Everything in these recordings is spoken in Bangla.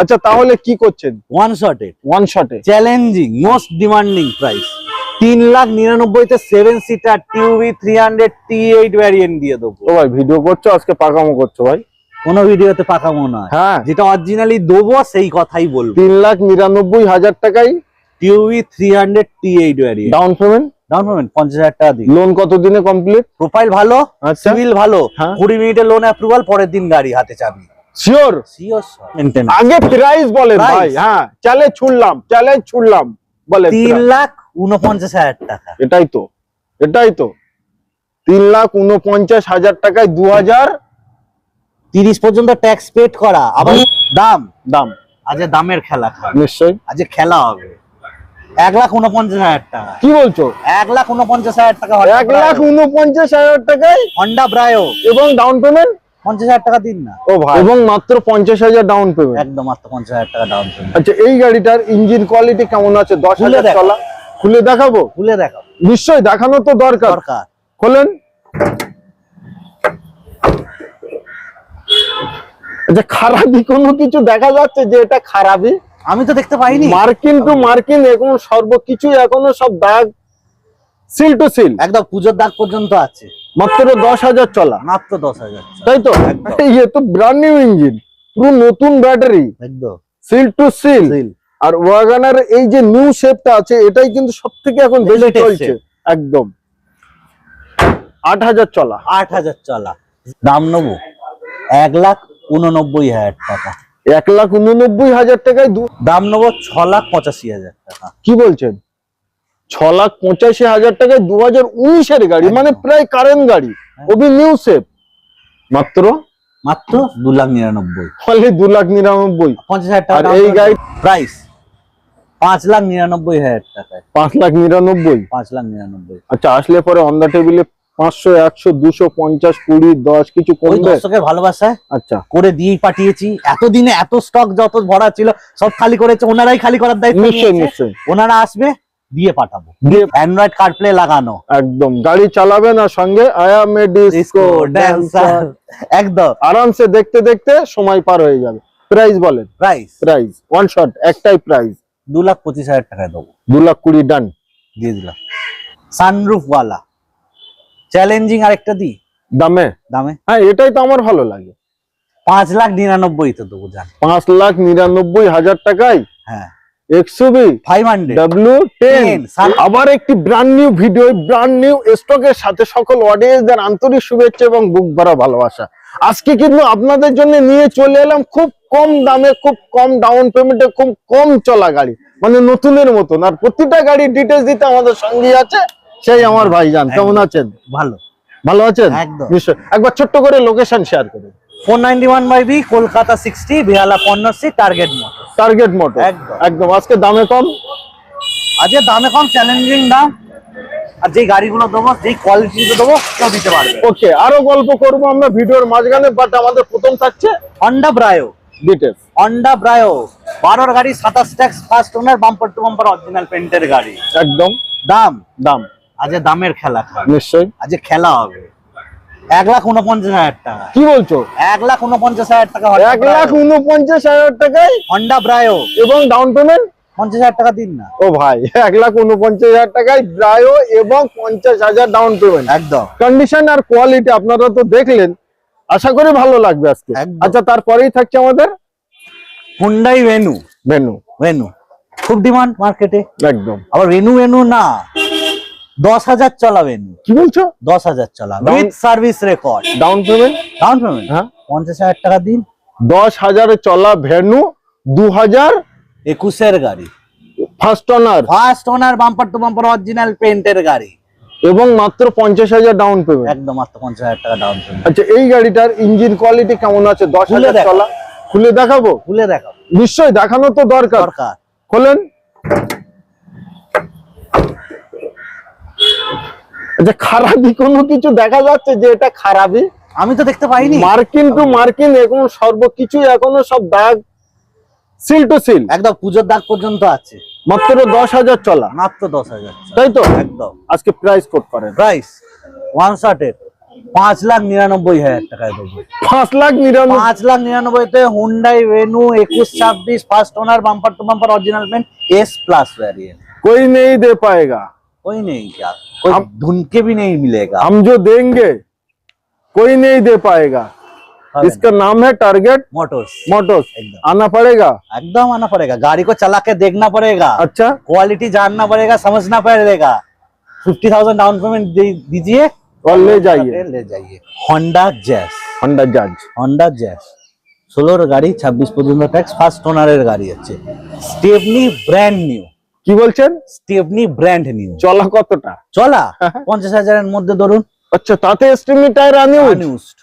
আচ্ছা তাহলে কি করছেন? ওয়ান শটে ওয়ান শটে চ্যালেঞ্জিং মোস্ট ডিমান্ডিং প্রাইস তিন lakh নিরানব্বইতে seven seater TUV three hundred T eight variant দিয়ে দেবো। তো ভাই ভিডিও করছ আজকে পাকামো করছ ভাই। কোনো ভিডিওতে পাকামো মনে হয়। যেটা অরিজিনালি দেবো সেই কথাই বলব। তিন লাখ নিরানব্বই হাজার টাকায় TUV three hundred T eight variant down payment down payment পঞ্চাশ হাজার টাকা দিন। লোন কত দিনে কমপ্লিট প্রোফাইল ভালো আচ্ছা। সিভিল ভালো। হ্যাঁ। কুড়ি মিনিটে লোন অ্যাপ্রুভাল পরের দিন গাড়ি হাতে চাবি। শিওর সিওর মেনটেন আগে প্রাইস বলেন ভাই হ্যাঁ চ্যালেঞ্জ ছুড়লাম চ্যালেঞ্জ ছুড়লাম বলে তিন লাখ উনপঞ্চাশ হাজার টাকা। এটাই তো এটাই তো। তিন লাখ উনপঞ্চাশ হাজার টাকায় দু হাজার তিরিশ পর্যন্ত ট্যাক্স পেড করা আবার দাম। দাম। আজ দামের খেলা নিশ্চয়ই। আজ খেলা হবে। এক লাখ উনপঞ্চাশ হাজার টাকা। কি বলছো? এক লাখ উনপঞ্চাশ হাজার টাকা এক লাখ উনপঞ্চাশ হাজার টাকায় হন্ডা ব্রায়ো এবং ডাউন পেমেন্ট পঞ্চাশ হাজার টাকা দিন না। ও ভাই। এবং মাত্র পঞ্চাশ হাজার ডাউন পেমেন্ট একদম মাত্র পঞ্চাশ হাজার টাকা ডাউন পেমেন্ট আচ্ছা এই গাড়িটার ইঞ্জিন কোয়ালিটি কেমন আছে? দশ হাজার। চলা খুলে দেখাবো? খুলে নিশ্চয়ই দেখানো তো দরকার। দরকার। খোলেন। আচ্ছা খারাপই কোনো কিছু দেখা যাচ্ছে যে এটা খারাপই আমি তো দেখতে পাইনি। মার্কিন টু মার্কিন এখন সর্বকিছু এখনও সব দাগ সিল টু সিল একদম পুজোর দাগ পর্যন্ত আছে। মাত্র দশ হাজার চলা। মাত্র দশ হাজার তাই তো। ইয়ে তো ব্র্যান্ড নিউ ইঞ্জিন পুরো নতুন ব্যাটারি একদম। সিল টু সিল আর ওয়াগানার এই যে নিউ শেপটা আছে এটাই কিন্তু সব থেকে এখন বেশি চলছে। একদম। আট হাজার চলা। আট হাজার চলা। দাম নেব এক লাখ উননব্বই হাজার টাকা। এক লাখ উননব্বই হাজার টাকায় দু দাম নেব ছ লাখ পঁচাশি হাজার টাকা। কি বলছেন? ছ লাখ পঁচাশি হাজার টাকায় দু হাজার উনিশের গাড়ি মানে প্রায় কারেন্ট গাড়ি। ওবি নিউ শেপ মাত্র? মাত্র দু লাখ নিরানব্বই। ফলে দু লাখ নিরানব্বই। পঞ্চাশ হাজার টাকা এই গাড়ি প্রাইস পাঁচ লাখ নিরানব্বই হাজার টাকায়। পাঁচ লাখ নিরানব্বই। পাঁচ লাখ নিরানব্বই। আচ্ছা আসলে পরে অন দা টেবিলে পাঁচশো একশো দুশো পঞ্চাশ কুড়ি দশ কিছু দর্শকের ভালোবাসায় আচ্ছা। করে দিয়েই পাঠিয়েছি। এতদিনে এত স্টক যত ভরা ছিল সব খালি করেছে ওনারাই খালি করার দায়িত্ব নিশ্চয়ই নিশ্চয়ই। ওনারা আসবে দিয়ে পাঠাবো। অ্যান্ড্রয়েড কার্ডপ্লে লাগানো। একদম গাড়ি চালাবেন আর সঙ্গে I am a disco disco dancer একদম। আরামসে দেখতে দেখতে সময় পার হয়ে যাবে। প্রাইস বলেন। প্রাইস প্রাইস ওয়ান শট একটাই প্রাইস দু লাখ পঁচিশ হাজার টাকায় দেবো। দু লাখ কুড়ি ডান দিয়ে দিলাম। সানরুফ ওয়ালা। চ্যালেঞ্জিং আরেকটা দি দামে? দামে? হ্যাঁ এটাই তো আমার ভালো লাগে। পাঁচ লাখ নিরানব্বই তো দেবো জান। পাঁচ লাখ নিরানব্বই হাজার টাকায়? হ্যাঁ। XUV five hundred W ten 10, সাল- আবার একটি brand new video brand new স্টকের সাথে সকল অডিয়েন্সদের আন্তরিক শুভেচ্ছা এবং বুক ভরা ভালোবাসা। আজকে কিন্তু আপনাদের জন্য নিয়ে চলে এলাম খুব কম দামে খুব কম ডাউন পেমেন্টে খুব কম চলা গাড়ি মানে নতুনের মতন। আর প্রতিটা গাড়ি ডিটেলস দিতে আমাদের সঙ্গে আছে সেই আমার ভাইজান। কেমন আছেন? ভালো। ভালো আছেন? একদম। নিশ্চয়। একবার ছোট্ট করে লোকেশন শেয়ার করুন। Four ninety one by B Kolkata sixty Behala Parnasree target motor target motor একদম। একদম। আজকে দামে কম? আজকে দামে কম চ্যালেঞ্জিং দাম। আর যেই গাড়িগুলো দেবো যেই কোয়ালিটি দেবো কেউ দিতে পারবে ওকে আরও গল্প করব আমরা ভিডিওর মাঝখানে বাট আমাদের প্রথম থাকছে Honda Brio details Honda Brio বারোর গাড়ি সাতাশ tax first owner bumper to bumper original পেন্টের গাড়ি। একদম। দাম? দাম। আজকে দামের খেলা নিশ্চয়ই। আজকে খেলা হবে। এক লাখ উনপঞ্চাশ হাজার টাকা। কি বলছো? এক লাখ উনপঞ্চাশ হাজার টাকা এক লাখ উনপঞ্চাশ হাজার টাকায়? হন্ডা ব্রায়ো এবং ডাউন পেমেন্ট পঞ্চাশ হাজার টাকা দিন না। ও ভাই এক লাখ উনপঞ্চাশ হাজার টাকায় ড্রাইও এবং পঞ্চাশ হাজার ডাউন পেমেন্ট একদম। কন্ডিশন আর কোয়ালিটি আপনারা তো দেখলেন। আশা করি ভালো লাগবে আজকে। আচ্ছা তারপরেই থাকছে আমাদের? হুন্ডাই ভেনু ভেনু ভেনু খুব ডিমান্ড মার্কেটে একদম। আবার ভেনু ভেনু না। দশ হাজার চলা ভেনু কি বলছো? দশ হাজার চলা। Down- with service record down payment down payment হ্যাঁ। পঞ্চাশ হাজার টাকা দিন। দশ হাজারে চলা ভেনু দু হাজার একুশের গাড়ি। First owner first owner bumper to bumper original পেন্টের গাড়ি। এবং মাত্র পঞ্চাশ হাজার ডাউন পেমেন্ট একদম মাত্র পঞ্চাশ হাজার টাকা ডাউন পেমেন্ট আচ্ছা এই গাড়িটার ইঞ্জিন কোয়ালিটি কেমন আছে? দশ হাজার। চলা। খুলে দেখাবো? খুলে দেখো নিশ্চয়ই দেখানো তো দরকার। দরকার। খোলেন। যে খারাপই কোনো কিছু দেখা যাচ্ছে যে এটা খারাপই আমি তো দেখতে পাইনি। মার্কিন টু মার্কিন এখন সর্বকিছু এখনও সব দাগ সিল টু সিল। একদম পুজোর দাগ পর্যন্ত আছে। মাত্র দশ হাজার চলা। মাত্র দশ হাজার তাই তো? একদম। আজকে প্রাইস কোট করেন। প্রাইস ওয়ান শার্টের পাঁচ লাখ নিরানব্বই হাজার টাকায় দেবো। পাঁচ লাখ নিরানব্বই পাঁচ লাখ নিরানব্বইতে হুন্ডাই ভেনু একুশ ছাব্বিশ first owner bumper to bumper original main S plus variant কোই নেই দে পায়েগা। कोई नहीं क्या कोई हम- धुन के भी नहीं मिलेगा हम जो देंगे कोई नहीं दे पाएगा इसका नाम है टारगेट मोटर्स मोटर्स एकदम आना पड़ेगा एकदम आना पड़ेगा गाड़ी को चला के देखना पड़ेगा अच्छा क्वालिटी जानना पड़ेगा समझना पड़ेगा फिफ्टी थाउजेंड डाउन पेमेंट दीजिए और ले जाइए ले जाइए होंडा जैस হন্ডা জাজ হন্ডা জ্যাস ষোলোর গাড়ি ছাব্বিশ পর্যন্ত ট্যাক্স ফার্স্ট ওনারের গাড়ি আছে স্টেপনি ব্র্যান্ড নিউ কি বলছেন? স্টেপনি ব্র্যান্ড নিউ চলা কতটা? চলা? পঞ্চাশ হাজারের মধ্যে ধরুন। আচ্ছা তাতে এস্টিমি টায়ার আনইউজড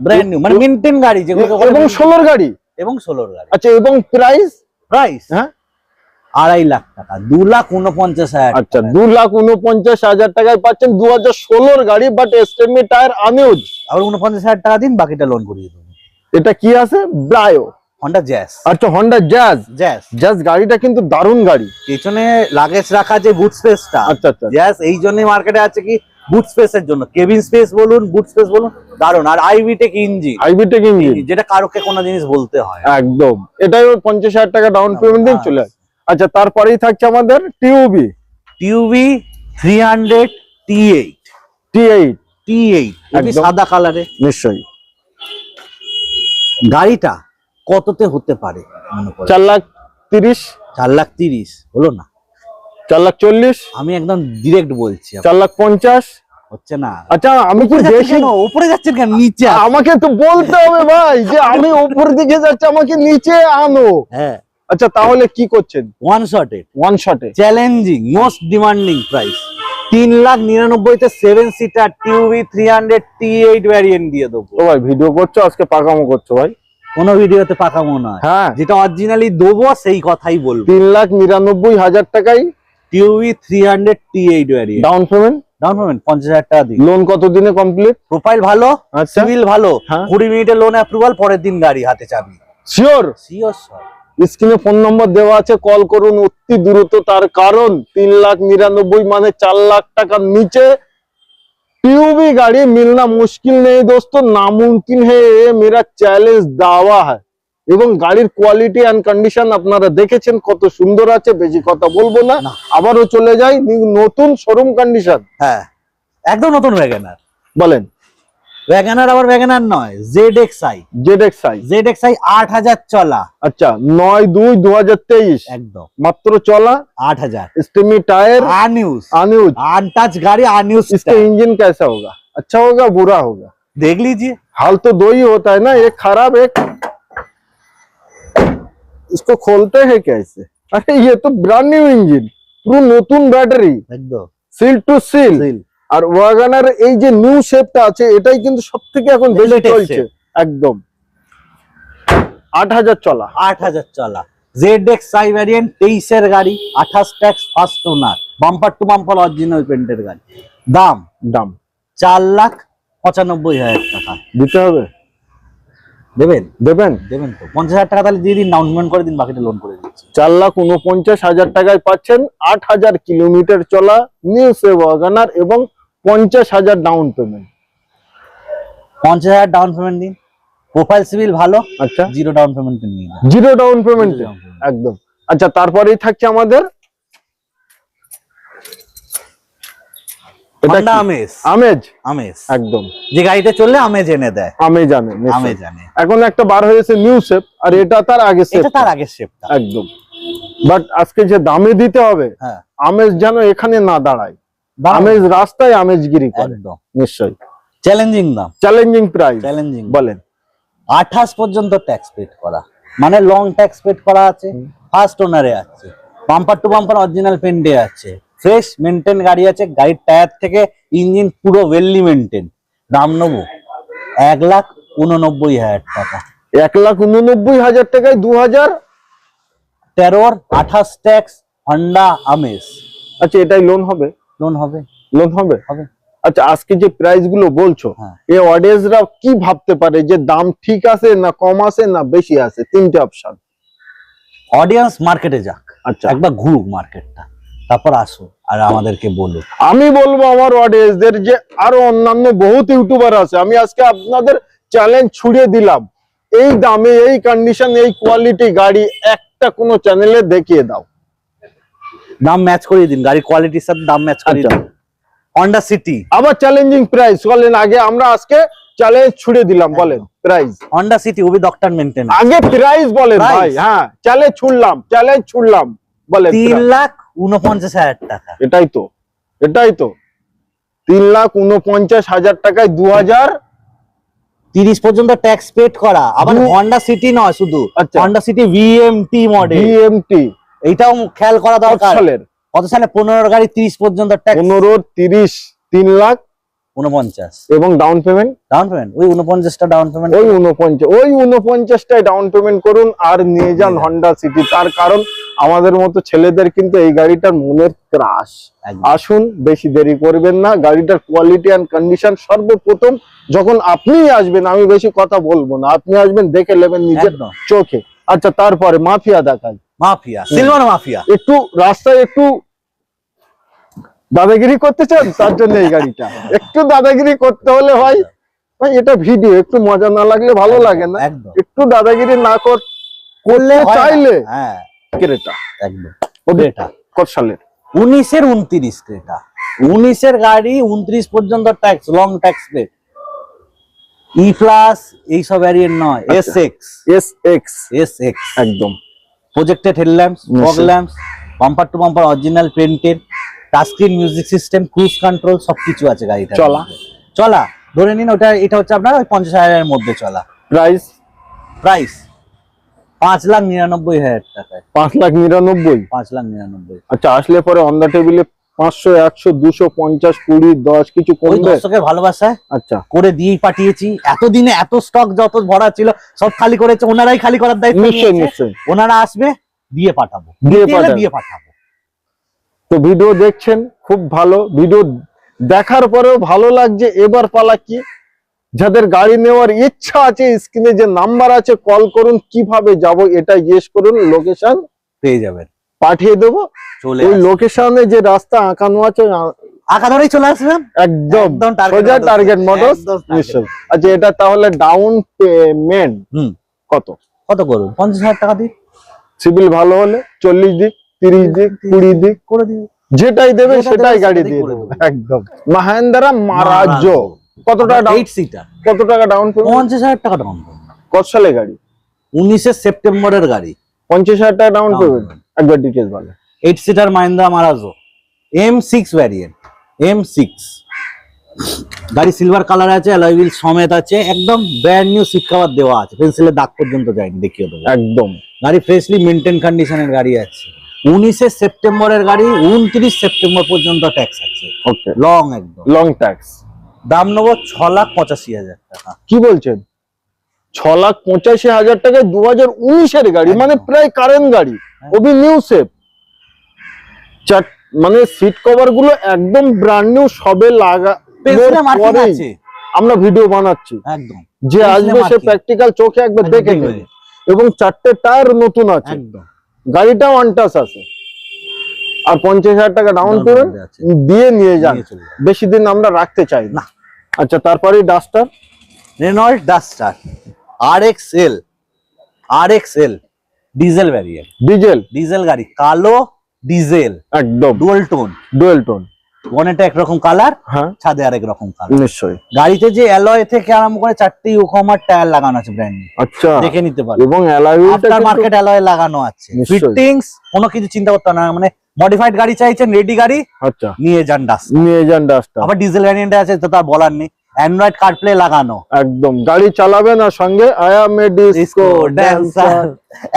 ব্র্যান্ড নিউ মানে মেনটেন গাড়ি যেগুলো এবং ষোলোর গাড়ি? এবং ষোলোর গাড়ি। আচ্ছা এবং প্রাইস প্রাইস হ্যাঁ। আড়াই লাখ টাকা দু লাখ উনপঞ্চাশ হাজার আচ্ছা দু লাখ উনপঞ্চাশ হাজার টাকায় পাচ্ছেন দু হাজার ষোলোর গাড়ি বাট এস্টিমি টায়ার আনিউজ আবার উনপঞ্চাশ হাজার টাকা দিন বাকিটা লোন করিয়ে দেবো। এটা কি আছে? ব্রায়ো হন্ডা জ্যাস আচ্ছা হন্ডা জ্যাজ জ্যাস জ্যাজ গাড়িটা কিন্তু দারুণ গাড়ি। পেছনে লাগেজ রাখা যে বুট স্পেসটা আচ্ছা আচ্ছা। গ্যাস এই জন্যই মার্কেটে আছে কি? বুট স্পেসের জন্য। কেবিন স্পেস বলুন বুট স্পেস বলুন দারুণ আর IV tech engine hybrid engine যেটা কারোকে কোনো জিনিস বলতে হয়। একদম। এটাই পঞ্চাশ হাজার টাকা ডাউন পেমেন্ট দিয়ে চলে আসে। আচ্ছা তারপরেই থাকছে আমাদের TUV TUV three hundred T eight T eight T eight. সাদা কালারে নিশ্চয়ই। গাড়িটা কততে হতে পারে? মনে করে। চার লাখ তিরিশ। চার লাখ তিরিশ। হলো না? চার লাখ চল্লিশ। আমি একদম ডিরেক্ট বলছি। চার লাখ পঞ্চাশ। হচ্ছে না। আচ্ছা আমি কি বেশি? উপরে যাচ্ছেন কেন? নিচে আমাকে তো বলতে হবে ভাই যে আমি উপর দিকে যাচ্ছি আমাকে নিচে আনো। হ্যাঁ। আচ্ছা তাহলে কি করছেন? ওয়ান শটে ওয়ান শটে চ্যালেঞ্জিং মোস্ট ডিমান্ডিং প্রাইস তিন lakh নিরানব্বইতে seven seater TUV three hundred T eight variant দিয়ে দেবো। ভাই ভিডিও করছ আজকে পাকামো করছ ভাই। কোনো ভিডিওতে পাকা মনে হয়। যেটা অরিজিনালি দেবো সেই কথাই বলব। তিন লাখ নিরানব্বই হাজার টাকাই TUV three hundred T eight down payment down payment পঞ্চাশ হাজার টাকা দিন। লোন কত দিনে কমপ্লিট প্রোফাইল ভালো আচ্ছা। সিভিল ভালো। হ্যাঁ। কুড়ি মিনিটের লোন অ্যাপ্রুভাল পরের দিন গাড়ি হাতে চাবি। শিওর সিওর সর স্ক্রিনে ফোন নম্বর দেওয়া আছে কল করুন অতি দ্রুত। তার কারণ তিন লাখ নিরানব্বই মানে চার লাখ টাকার নিচে टीयूबी गाड़ी मिलना मुश्किल नहीं दोस्तों नामुमकिन है ये मेरा চ্যালেঞ্জ দাওয়া है এবং গাড়ির কোয়ালিটি এন্ড কন্ডিশন আপনারা দেখেছেন কত সুন্দর আছে বেশি কথা বলবো না না। আবারও চলে যাই নি- নতুন শোরুম কন্ডিশন হ্যাঁ একদম নতুন ওয়াগনার বলেন ওয়াগনার আবার ওয়াগনার নয় Z X I Z X I Z X I আট হাজার চলা আচ্ছা নয় দুই দু হাজার তেইশ একদম মাত্র চলা आठ हजार stepney tyre unused unused untouch गाड़ी आन्यूज इसका इंजन कैसा होगा अच्छा होगा बुरा होगा देख लीजिए हाल तो दो ही होता है ना एक खराब एक इसको खोलते हैं कैसे अरे ये तो ब्रांड न्यू इंजन পুরো নতুন ব্যাটারি एकदम seal to seal Seal। R WagonR এই যে নিউ শেপটা আছে এটাই কিন্তু সব থেকে এখন বেশি চলছে। একদম। আট হাজার চলা। আট হাজার চলা। জেড এক্স আই ভ্যারিয়েন্ট তেইশের গাড়ি আঠাশ tax first owner bumper to bumper original পেন্টের গাড়ি। দাম? দাম। চার লাখ পঁচানব্বই হাজার টাকা। দিতে হবে। দেবেন? দেবেন। দেবেন তো। পঞ্চাশ হাজার টাকা তাহলে দিয়ে দিন ডাউন পেমেন্ট করে দিন বাকিটা লোন করে দিচ্ছি চার লাখ উনপঞ্চাশ হাজার টাকায় পাচ্ছেন আট হাজার কিলোমিটার চলা নিউ সে ওয়াগানার এবং পঞ্চাশ হাজার ডাউন পেমেন্ট পঞ্চাশ হাজার ডাউন পেমেন্ট দিন। প্রোফাইল সিভিল ভালো। আচ্ছা। জিরো ডাউন পেমেন্ট নিয়ে জিরো ডাউন পেমেন্ট। একদম। আচ্ছা তারপরেই থাকছে আমাদের এটা আমেজ আমেজ আমেজ একদম। যে গাড়িতে চললে আমেজ এনে দেয়। আমেজ আনে আমেজ আনে। এখন একটা বার হয়েছে নিউ শেপ আর এটা তার আগে শেপ এটা তার একদম। বাট আজকে যে দামে দিতে হবে হ্যাঁ। আমেজ যেন এখানে না দাঁড়ায়। আমেজ রাস্তায় আমেজগিরি করে। একদম। নিশ্চয়ই। চ্যালেঞ্জিং দাম চ্যালেঞ্জিং প্রাইস চ্যালেঞ্জিং বলেন। আঠাশ পর্যন্ত ট্যাক্স পেড করা। মানে লং ট্যাক্স পেড করা আছে ফার্স্ট ওনারে আছে। বাম্পার টু বাম্পার অরিজিনাল পেন্টে আছে। ফ্রেশ মেনটেন গাড়ি আছে গাড়ির টায়ার থেকে ইঞ্জিন পুরো ওয়েললি মেনটেন দাম নেব? এক লাখ উননব্বই হাজার টাকা। এক লাখ উননব্বই হাজার টাকায় দু হাজার? তেরোর আঠাশ ট্যাক্স হন্ডা আমেজ আচ্ছা এটাই লোন হবে? লোন হবে। লোন হবে? হবে। আচ্ছা আজকে যে প্রাইসগুলো বলছো হ্যাঁ। এই অডিয়েন্সরা কি ভাবতে পারে যে দাম ঠিক আছে না কম আছে না বেশি আছে? তিনটে অপশন অডিয়েন্স মার্কেটে যাক। আচ্ছা। একবার ঘুরুক মার্কেটটা তারপর আসো আর আমাদেরকে বলো আমি বলব আমার অডিয়েন্সদের যে আরও অন্যান্য বহুত ইউটিউবার আছে আমি আজকে আপনাদের চ্যালেঞ্জ ছুড়ে দিলাম। এই দামে এই কন্ডিশন এই কোয়ালিটি গাড়ি একটা কোনো চ্যানেলে দেখিয়ে দাও। দাম ম্যাচ করিয়ে দিন গাড়ির কোয়ালিটির সাথে দাম ম্যাচ করিয়ে আচ্ছা। দিন। হন্ডা সিটি আবার চ্যালেঞ্জিং প্রাইস বলেন আগে আমরা আজকে চ্যালেঞ্জ ছুড়ে দিলাম বলেন price Honda City with doctor maintain আগে প্রাইস বলেন ভাই হ্যাঁ চ্যালেঞ্জ ছুড়লাম চ্যালেঞ্জ ছুড়লাম বলেন তিন price। লাখ উনপঞ্চাশ হাজার টাকা। এটাই তো এটাই তো। তিন লাখ উনপঞ্চাশ হাজার টাকায় দু হাজার তিরিশ পর্যন্ত ট্যাক্স পেড করা। আবার হন্ডা সিটি নয় শুধু। Honda City VMT model BMT এইটাও খেয়াল করা দরকার। সালের? কত সালে? পনেরো গাড়ি তিরিশ পর্যন্ত পনেরো তিরিশ তিন লাখ। উনপঞ্চাশ এবং ডাউন পেমেন্ট ডাউন পেমেন্ট ওই উনপঞ্চাশটা ডাউন পেমেন্ট ওই উনপঞ্চাশ ওই উনপঞ্চাশটায় ডাউন পেমেন্ট করুন আর নিয়ে যান হন্ডা সিটি তার কারণ আমাদের মতো ছেলেদের কিন্তু এই গাড়িটার মনের আসুন বেশি দেরি করবেন না। গাড়িটার কোয়ালিটি অ্যান্ড কন্ডিশন সর্বপ্রথম যখন আপনি আসবেন আমি বেশি কথা বলব না। আপনি আসবেন দেখে নেবেন নিজের চোখে। আচ্ছা তারপরে মাফিয়া দেখাই। Mafia silver mafia. একটু রাস্তায় একটু দাদাগিরি করতে চান তার জন্য এই গাড়িটা। একটু দাদাগিরি করতে হলে ভাই ভাই এটা ভিডিও একটু মজা না লাগলে ভালো লাগে না। একটু দাদাগিরি না করলে চাইলে হ্যাঁ। ক্রেটা। একদম। এটা কত সালের? উনিশের উনত্রিশ ক্রেটা। উনিশের গাড়ি উনত্রিশ পর্যন্ত tax long tax paid E plus এইসব ভ্যারিয়েন্ট নয়। S X S X S X একদম। Projected headlamps fog. Lamps bumper to bumper original পেন্টের touchscreen music system cruise control সবকিছু আছে গাড়িটা চলা। চলা। ধরে নিন ওটা এটা হচ্ছে আপনার ওই পঞ্চাশ হাজারের মধ্যে চলা। প্রাইস প্রাইস পাঁচ লাখ নিরানব্বই হাজার টাকায়। পাঁচ লাখ নিরানব্বই? পাঁচ লাখ নিরানব্বই। আচ্ছা আসলে পরে অন দা টেবিলে পাঁচশো একশো দুশো পঞ্চাশ কুড়ি দশ কিছু দর্শকের ভালোবাসায় আচ্ছা। করে দিয়েই পাঠিয়েছি। এতদিনে এত স্টক যত ভরা ছিল সব খালি করেছে ওনারাই খালি করার দায়িত্ব নিশ্চয়ই নিশ্চয়ই। ওনারা আসবে দিয়ে পাঠাবে। দিয়ে পাঠাবো। তো ভিডিও দেখছেন খুব ভালো। ভিডিও দেখার পরেও ভালো লাগছে এবার পালা কি? যাদের গাড়ি নেওয়ার ইচ্ছা আছে স্ক্রিনে যে নাম্বার আছে কল করুন কীভাবে যাব এটা জিজ্ঞেস করুন লোকেশন পেয়ে যাবেন। পাঠিয়ে দেবো। চলে ওই আসবে। লোকেশনে যে রাস্তা আঁকানো আছে আ- আঁকা ধরেই চলে আসবেন? একদম। সোজা টার্গেট target। নিশ্চয় আচ্ছা এটা তাহলে ডাউন পেমেন্ট হুম। কত? কত করুন? পঞ্চাশ হাজার টাকা দিই সিভিল ভালো হলে চল্লিশ দিক তিরিশ দিক কুড়ি দিক করে দিই যেটাই দেবে সেটাই গাড়ি দিয়ে দেবো। একদম। মাহেন্দ্রা মারাজো কত টাকা ডাউন সিটার কত টাকা ডাউন পেমেন্ট পঞ্চাশ হাজার টাকা ডাউন কত সালে গাড়ি? উনিশে সেপ্টেম্বরের গাড়ি। পঞ্চাশ হাজার টাকা ডাউন পেমেন্ট। একবার ডিটেলস বলে eight seater Mahindra Marazzo M six variant M six গাড়ি সিলভার কালার আছে অ্যালয় হুইল সমেত আছে একদম ব্র্যান্ড নিউ সিট কভার দেওয়া আছে। পেন্সিলের দাগ পর্যন্ত যায়নি দেখিয়ে দেবো। একদম। গাড়ি ফ্রেশলি মেনটেন কন্ডিশনের গাড়ি আছে। উনিশে সেপ্টেম্বরের গাড়ি উনত্রিশ সেপ্টেম্বর পর্যন্ত ট্যাক্স আছে। ওকে লং একদম। লং ট্যাক্স দাম নেব ছ লাখ পঁচাশি হাজার টাকা। কি বলছেন? ছ লাখ পঁচাশি হাজার টাকায় দু হাজার উনিশের গাড়ি মানে প্রায় কারেন্ট গাড়ি। হ্যাঁ। ওবি নিউ মানে সিট কভারগুলো একদম ব্র্যান্ড নিউ সবে লাগা আমরা ভিডিও বানাচ্ছি। একদম। যে আসবে সে প্র্যাকটিক্যাল চোখে একবার দেখে নেবে। এবং চারটে টায়ার নতুন আছে। গাড়িটা ওয়ান আছে। আর পঞ্চাশ হাজার টাকা ডাউন আছে। দিয়ে নিয়ে যান। বেশি দিন আমরা রাখতে চাই না। না। আচ্ছা তারপরে Duster Renault Duster R X L R X L diesel variant diesel. Diesel গাড়ি কালো ডিজেল। একদম। ডুয়াল টোন ডুয়েল টোন বনেটে একরকম কালার হ্যাঁ। ছাদে আরেক রকম কালার নিশ্চয়ই। গাড়িতে যে অ্যালয় থেকে আরম্ভ করে চারটি ইউকমার টায়ার লাগানো আছে ব্র্যান্ড আচ্ছা। দেখে নিতে পারো। এবং আফটার মার্কেট অ্যালয় লাগানো আছে। ফিটিংস কোনো কিছু চিন্তা করতে না। মানে মডিফাইড গাড়ি চাইছেন রেডি গাড়ি আচ্ছা। নিয়ে যান ডাস নিয়ে যান ডাস্টার আবার ডিজেল ভ্যারিয়েন্টে আছে তো তার বলার নেই। অ্যান্ড্রয়েড কার্ডপ্লে লাগানো। একদম। গাড়ি চালাবেন আর সঙ্গে আয়াম এ ডিস্কো ড্যান্সার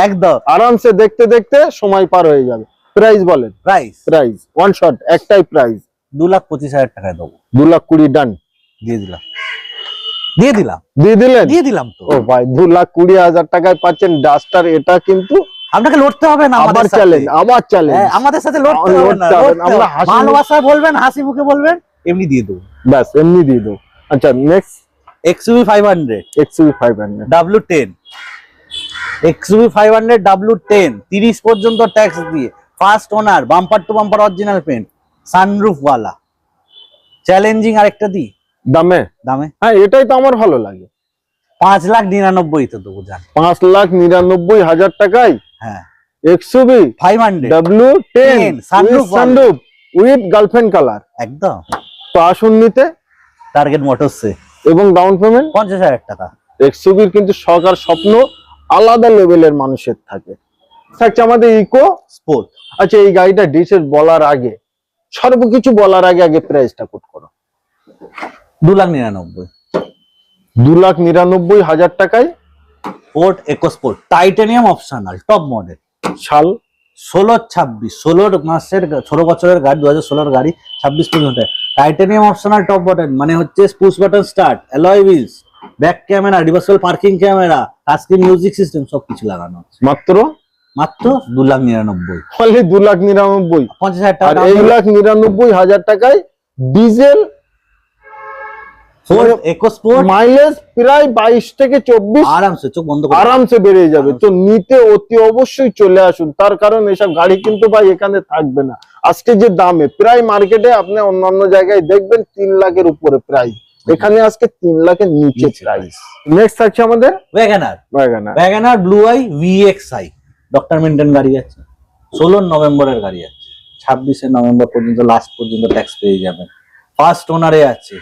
একদম। আরামসে দেখতে দেখতে সময় পার হয়ে যাবে। প্রাইস বলেন। প্রাইস প্রাইস ওয়ান শট একটাই প্রাইস দু লাখ পঁচিশ হাজার টাকায় দেবো। দু লাখ কুড়ি ডান দিয়ে দিলাম। দিয়ে দিলাম। দিয়ে দিলেন? দিয়ে দিলাম তো। ও ভাই দু লাখ কুড়ি হাজার টাকায় পাচ্ছেন ডাস্টার এটা কিন্তু আপনাকে লড়তে হবে না সাথে। চ্যালেঞ্জ আবার চ্যালেঞ্জ হ্যাঁ, আমাদের সাথে লড়তে হবে না আমরা ভালোবাসায় বলবেন হাসি মুখে বলবেন এমনি দিয়ে দেবো। ব্যাস এমনি দিয়ে দেবো। আচ্ছা next XUV five hundred XUV five hundred W ten XUV five hundred W ten তিরিশ পর্যন্ত ট্যাক্স দিয়ে। First owner bumper to bumper original paint sunroof ওয়ালা চ্যালেঞ্জিং আরেকটা দি দামে? দামে। হ্যাঁ এটাই তো আমার ভালো লাগে। পাঁচ লাখ নিরানব্বই তো দেবো জান। পাঁচ লাখ নিরানব্বই হাজার টাকায়? হ্যাঁ। XUV five hundred W ten 10, sunroof sunroof with girlfriend colour একদম। তো আসুন নিতে। টার্গেট মোটরসে এবং ডাউন পেমেন্ট পঞ্চাশ হাজার টাকা। এক্সুবির কিন্তু সরকার স্বপ্ন আলাদা লেভেলের মানুষের থাকে। থাকছে আমাদের ইকো স্পোর্ট আচ্ছা এই গাড়িটা ডিটেল বলার আগে সর্বকিছু বলার আগে আগে প্রাইসটা কোট করো। দু লাখ নিরানব্বই। দু লাখ নিরানব্বই হাজার টাকায়? Sport eco sport titanium optional top model শাল ষোলো ছাব্বিশ ষোলো মাসের ষোলো বছরের গাড়ি দু হাজার ষোলোর গাড়ি ছাব্বিশ পর্যন্ত। টাইটানিয়াম অপশনাল টপ বাটন মানে হচ্ছে push button start alloy wheels back camera reversal parking camera touchscreen music system সবকিছু লাগানো আছে। মাত্র? মাত্র দু লাখ নিরানব্বই। খালি দু লাখ নিরানব্বই। পঞ্চাশ হাজার আর টাকা এই লাখ নিরানব্বই হাজার টাকায় ডিজেল একো মাইলেজ প্রায় বাইশ থেকে চব্বিশ আরামসে চোখ বন্ধ আরামসে বেড়ে যাবে। তো নিতে অতি অবশ্যই চলে আসুন। তার কারণ এসব গাড়ি কিন্তু ভাই এখানে থাকবে না। আজকে যে দামে প্রায় মার্কেটে আপনি অন্যান্য জায়গায় দেখবেন তিন লাখের উপরে প্রাইস এখানে আজকে তিন লাখের নিচে প্রাইস নেক্সট থাকছে আমাদের? WagonR WagonR WagonR blue I VXI doctor maintain গাড়ি আছে। ষোলো নভেম্বরের গাড়ি আছে। ছাব্বিশে নভেম্বর পর্যন্ত লাস্ট পর্যন্ত ট্যাক্স পেয়ে যাবেন। ফার্স্ট ওনারে আছে।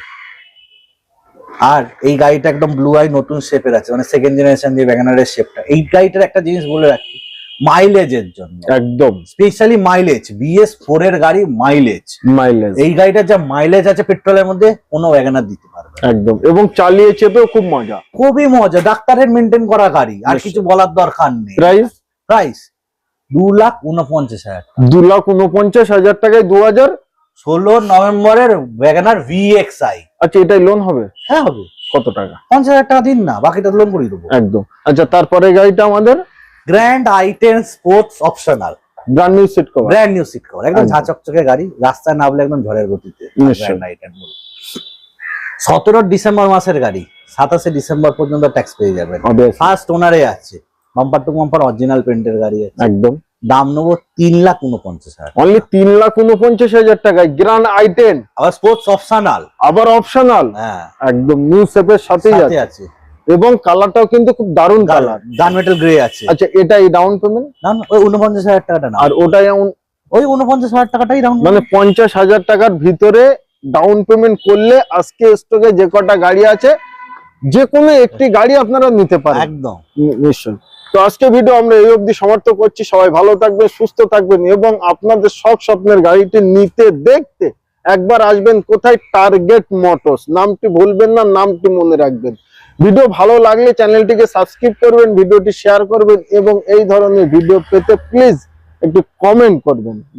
আর এই গাড়িটা একদম ব্লু আই নতুন শেপের আছে মানে সেকেন্ড জেনারেশন যে ওয়াগানারের শেপটা এই গাড়িটার একটা জিনিস বলে রাখি মাইলেজের জন্য। একদম। স্পেশালি মাইলেজ বিএস ফোর এর গাড়ি মাইলেজ মাইলেজ এই গাড়িটার যা মাইলেজ আছে পেট্রোলের মধ্যে কোনো ওয়াগানার দিতে পারবে একদম। এবং চালিয়ে চেপেও খুব মজা। খুবই মজা ডাক্তারের মেনটেন করা গাড়ি আর কিছু বলার দরকার নেই। প্রাইস প্রাইস দু লাখ উনপঞ্চাশ হাজার দু লাখ উনপঞ্চাশ হাজার টাকায় দু হাজার? ষোলো নভেম্বরের ওয়াগানার ভিএক্সআই আচ্ছা এটাই লোন হবে? হ্যাঁ হবে। কত টাকা? পঞ্চাশ হাজার টাকা দিন না বাকিটা লোন করিয়ে দেবো। একদম। আচ্ছা তারপরে গাড়িটা আমাদের? Grand i ten sports optional brand new seat cover brand new seat cover একদম। ঝাঁচকচকে গাড়ি রাস্তায় নামলে একদম ঝড়ের গতিতে। নিশ্চয়ই। গ্র্যান্ড আইটেন সতেরো ডিসেম্বর মাসের গাড়ি সাতাশে ডিসেম্বর পর্যন্ত ট্যাক্স পেয়ে যাবেন। ফার্স্ট ওনারে আছে। বাম্পার টু বাম্পার অরিজিনাল পেন্টের গাড়ি আছে। একদম। দাম নেব তিন লাখ উনপঞ্চাশ হাজার অনলি তিন লাখ উনপঞ্চাশ হাজার টাকায় গ্র্যান্ড আইটেন আবার স্পোর্টস অপশনাল আবার অপশনাল হ্যাঁ। একদম নিউ শেপের সাথেই সাথে আছে। এবং কালারটাও কিন্তু খুব দারুণ কালার গান মেটাল গ্রে আছে। আচ্ছা এটাই ডাউন পেমেন্ট না ওই উনপঞ্চাশ হাজার টাকাটা না। আর ওটাই ওই উনপঞ্চাশ হাজার টাকাটাই রাউন্ড মানে পঞ্চাশ হাজার টাকার ভিতরে ডাউন পেমেন্ট করলে আজকে স্টকে যে কটা গাড়ি আছে যে কোনো একটি গাড়ি আপনারা নিতে পারেন। একদম। নিশ্চয়ই। তো আজকে ভিডিও আমরা এই অবধি সমাপ্ত করছি। সবাই ভালো থাকবেন, সুস্থ থাকবেন এবং আপনাদের সব স্বপ্নের গাড়িটি নিতে দেখতে একবার আসবেন কোথায়? টার্গেট মোটরস নামটি ভুলবেন না, নামটি মনে রাখবেন। ভিডিও ভালো লাগলে চ্যানেলটিকে সাবস্ক্রাইব করবেন ভিডিওটি শেয়ার করবেন এবং এই ধরনের ভিডিও পেতে প্লিজ একটু কমেন্ট করবেন।